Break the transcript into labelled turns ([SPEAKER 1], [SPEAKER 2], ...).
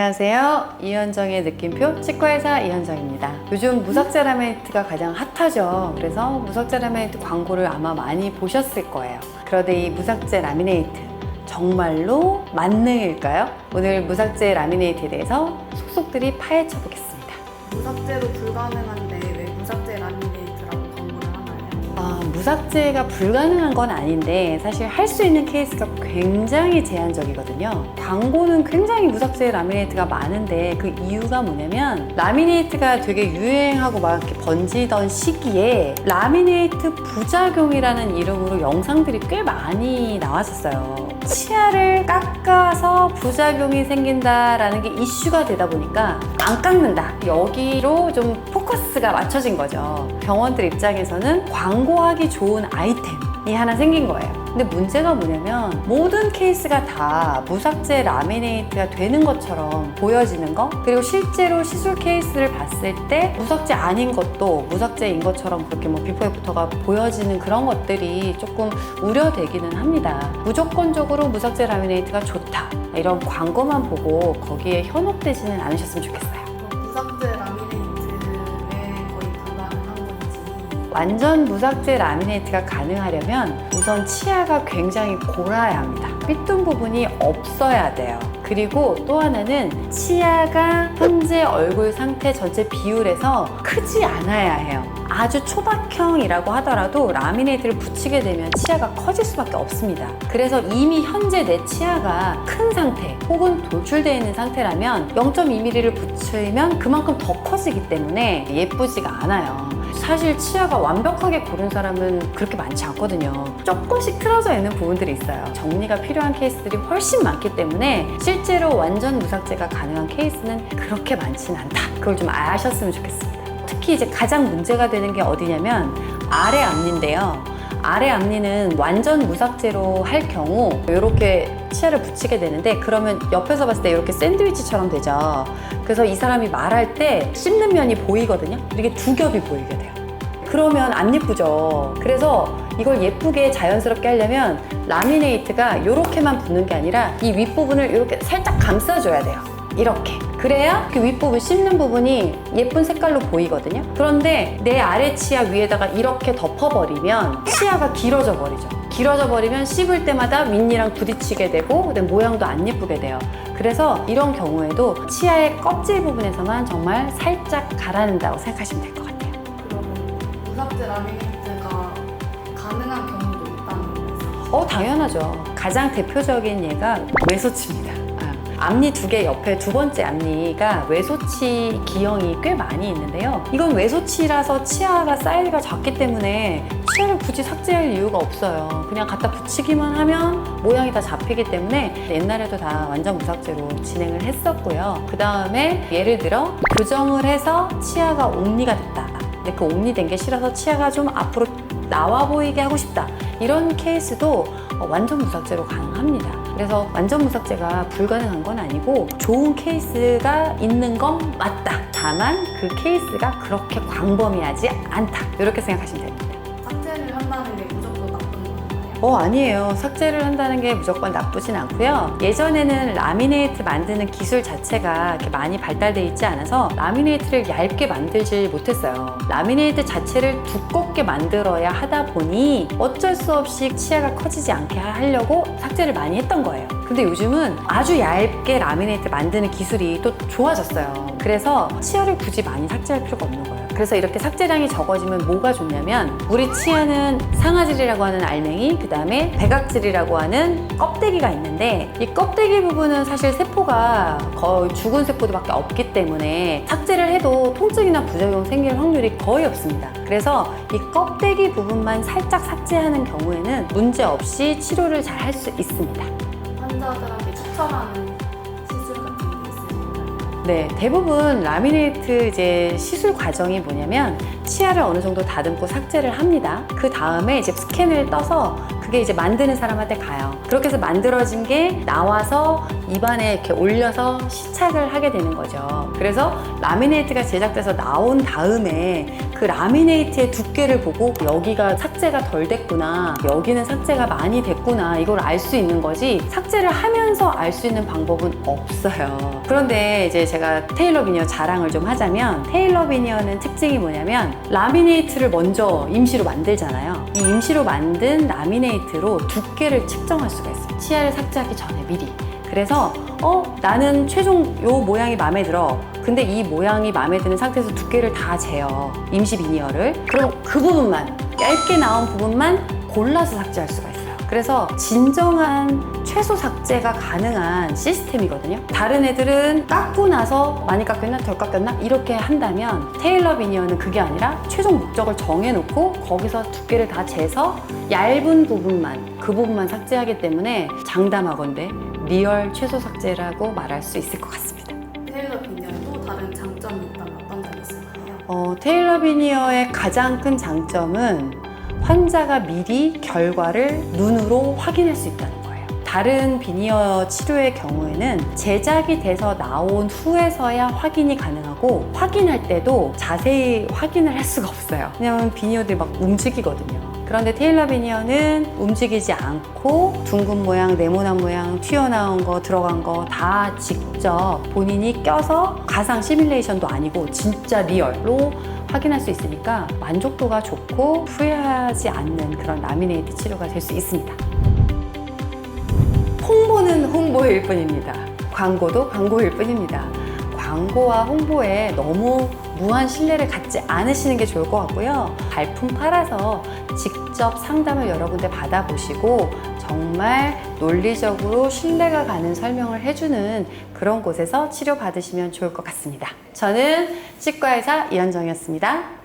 [SPEAKER 1] 안녕하세요. 이현정의 느낌표 치과의사 이현정입니다. 요즘 무삭제 라미네이트가 가장 핫하죠. 그래서 무삭제 라미네이트 광고를 아마 많이 보셨을 거예요. 그런데 이 무삭제 라미네이트 정말로 만능일까요? 오늘 무삭제 라미네이트에 대해서 속속들이 파헤쳐 보겠습니다.
[SPEAKER 2] 무삭제로 불가능한
[SPEAKER 1] 무삭제가 불가능한 건 아닌데 사실 할 수 있는 케이스가 굉장히 제한적이거든요. 광고는 굉장히 무삭제 라미네이트가 많은데 그 이유가 뭐냐면 라미네이트가 되게 유행하고 막 이렇게 번지던 시기에 라미네이트 부작용이라는 이름으로 영상들이 꽤 많이 나왔었어요. 치아를 깎 아서 부작용이 생긴다라는 게 이슈가 되다 보니까 안 깎는다. 여기로 좀 포커스가 맞춰진 거죠. 병원들 입장에서는 광고하기 좋은 아이템 이 하나 생긴 거예요. 근데 문제가 뭐냐면 모든 케이스가 다 무삭제 라미네이트가 되는 것처럼 보여지는 거 그리고 실제로 시술 케이스를 봤을 때 무삭제 아닌 것도 무삭제인 것처럼 그렇게 뭐 비포 애프터가 보여지는 그런 것들이 조금 우려되기는 합니다. 무조건적으로 무삭제 라미네이트가 좋다 이런 광고만 보고 거기에 현혹되지는 않으셨으면 좋겠어요.
[SPEAKER 2] 무삭제
[SPEAKER 1] 완전 무삭제 라미네이트가 가능하려면 우선 치아가 굉장히 골아야 합니다. 삐뚤 부분이 없어야 돼요. 그리고 또 하나는 치아가 현재 얼굴 상태 전체 비율에서 크지 않아야 해요. 아주 초박형이라고 하더라도 라미네이트를 붙이게 되면 치아가 커질 수밖에 없습니다. 그래서 이미 현재 내 치아가 큰 상태 혹은 돌출되어 있는 상태라면 0.2mm를 붙이면 그만큼 더 커지기 때문에 예쁘지가 않아요. 사실 치아가 완벽하게 고른 사람은 그렇게 많지 않거든요. 조금씩 틀어져 있는 부분들이 있어요. 정리가 필요한 케이스들이 훨씬 많기 때문에 실제로 완전 무삭제가 가능한 케이스는 그렇게 많지는 않다. 그걸 좀 아셨으면 좋겠습니다. 특히 이제 가장 문제가 되는 게 어디냐면 아래 앞니인데요. 아래 앞니는 완전 무삭제로 할 경우 이렇게 치아를 붙이게 되는데 그러면 옆에서 봤을 때 이렇게 샌드위치처럼 되죠. 그래서 이 사람이 말할 때 씹는 면이 보이거든요. 이게 두 겹이 보이게 돼요. 그러면 안 예쁘죠. 그래서 이걸 예쁘게 자연스럽게 하려면 라미네이트가 이렇게만 붙는 게 아니라 이 윗부분을 이렇게 살짝 감싸줘야 돼요. 이렇게. 그래야 그 윗부분 씹는 부분이 예쁜 색깔로 보이거든요. 그런데 내 아래 치아 위에다가 이렇게 덮어버리면 치아가 길어져 버리죠. 길어져 버리면 씹을 때마다 윗니랑 부딪히게 되고 그다음 모양도 안 예쁘게 돼요. 그래서 이런 경우에도 치아의 껍질 부분에서만 정말 살짝 갈아낸다고 생각하시면 될 것 같아요.
[SPEAKER 2] 무삭제 라미네이트가 가능한 경우도 있다는 거죠?
[SPEAKER 1] 어, 당연하죠. 가장 대표적인 예가 외소치입니다. 아, 앞니 두 개 옆에 두 번째 앞니가 외소치 기형이 꽤 많이 있는데요. 이건 외소치라서 치아가 사이즈가 작기 때문에 치아를 굳이 삭제할 이유가 없어요. 그냥 갖다 붙이기만 하면 모양이 다 잡히기 때문에 옛날에도 다 완전 무삭제로 진행을 했었고요. 그 다음에 예를 들어 교정을 해서 치아가 옥니가 됐다. 근데 그 옥니 된 게 싫어서 치아가 좀 앞으로 나와 보이게 하고 싶다. 이런 케이스도 어, 완전 무삭제로 가능합니다. 그래서 완전 무삭제가 불가능한 건 아니고 좋은 케이스가 있는 건 맞다. 다만 그 케이스가 그렇게 광범위하지 않다. 이렇게 생각하시면 됩니다. 어, 아니에요. 삭제를 한다는 게 무조건 나쁘진 않고요. 예전에는 라미네이트 만드는 기술 자체가 이렇게 많이 발달돼 있지 않아서 라미네이트를 얇게 만들지 못했어요. 라미네이트 자체를 두껍게 만들어야 하다 보니 어쩔 수 없이 치아가 커지지 않게 하려고 삭제를 많이 했던 거예요. 근데 요즘은 아주 얇게 라미네이트 만드는 기술이 또 좋아졌어요. 그래서 치아를 굳이 많이 삭제할 필요가 없는 거예요. 그래서 이렇게 삭제량이 적어지면 뭐가 좋냐면 우리 치아는 상아질이라고 하는 알맹이, 그 다음에 백악질이라고 하는 껍데기가 있는데 이 껍데기 부분은 사실 세포가 거의 죽은 세포들밖에 없기 때문에 삭제를 해도 통증이나 부작용 생길 확률이 거의 없습니다. 그래서 이 껍데기 부분만 살짝 삭제하는 경우에는 문제 없이 치료를 잘 할 수 있습니다.
[SPEAKER 2] 환자들한테 추천하는
[SPEAKER 1] 네, 대부분 라미네이트 이제 시술 과정이 뭐냐면 치아를 어느 정도 다듬고 삭제를 합니다. 그 다음에 이제 스캔을 떠서 그게 이제 만드는 사람한테 가요. 그렇게 해서 만들어진 게 나와서 입안에 이렇게 올려서 시착을 하게 되는 거죠. 그래서 라미네이트가 제작돼서 나온 다음에 그 라미네이트의 두께를 보고 여기가 삭제가 덜 됐구나, 여기는 삭제가 많이 됐구나, 이걸 알 수 있는 거지 삭제를 하면서 알 수 있는 방법은 없어요. 그런데 이제 제가 테일러 비니어 자랑을 좀 하자면 테일러 비니어는 특징이 뭐냐면 라미네이트를 먼저 임시로 만들잖아요. 이 임시로 만든 라미네이트로 두께를 측정할 수가 있어요. 치아를 삭제하기 전에 미리. 그래서 어 나는 최종 요 모양이 마음에 들어. 근데 이 모양이 마음에 드는 상태에서 두께를 다 재요. 임시 비니어를. 그럼 그 부분만 얇게 나온 부분만 골라서 삭제할 수가 있어요. 그래서 진정한 최소 삭제가 가능한 시스템이거든요. 다른 애들은 깎고 나서 많이 깎였나 덜 깎였나 이렇게 한다면 테일러 비니어는 그게 아니라 최종 목적을 정해놓고 거기서 두께를 다 재서 얇은 부분만 그 부분만 삭제하기 때문에 장담하건대 리얼 최소 삭제라고 말할 수 있을 것 같습니다.
[SPEAKER 2] 테일러 비니어는 또 다른 장점이 있다면 어떤 점이 있을까요?
[SPEAKER 1] 어, 테일러 비니어의 가장 큰 장점은 환자가 미리 결과를 눈으로 확인할 수 있다는 거예요. 다른 비니어 치료의 경우에는 제작이 돼서 나온 후에서야 확인이 가능하고 확인할 때도 자세히 확인을 할 수가 없어요. 왜냐하면 비니어들이 막 움직이거든요. 그런데 테일러 비니어는 움직이지 않고 둥근 모양, 네모난 모양, 튀어나온 거, 들어간 거 다 직접 본인이 껴서 가상 시뮬레이션도 아니고 진짜 리얼로 확인할 수 있으니까 만족도가 좋고 후회하지 않는 그런 라미네이트 치료가 될 수 있습니다. 홍보는 홍보일 뿐입니다. 광고도 광고일 뿐입니다. 광고와 홍보에 너무 무한 신뢰를 갖지 않으시는 게 좋을 것 같고요. 발품 팔아서 직접 상담을 여러 군데 받아보시고 정말 논리적으로 신뢰가 가는 설명을 해주는 그런 곳에서 치료받으시면 좋을 것 같습니다. 저는 치과의사 이현정이었습니다.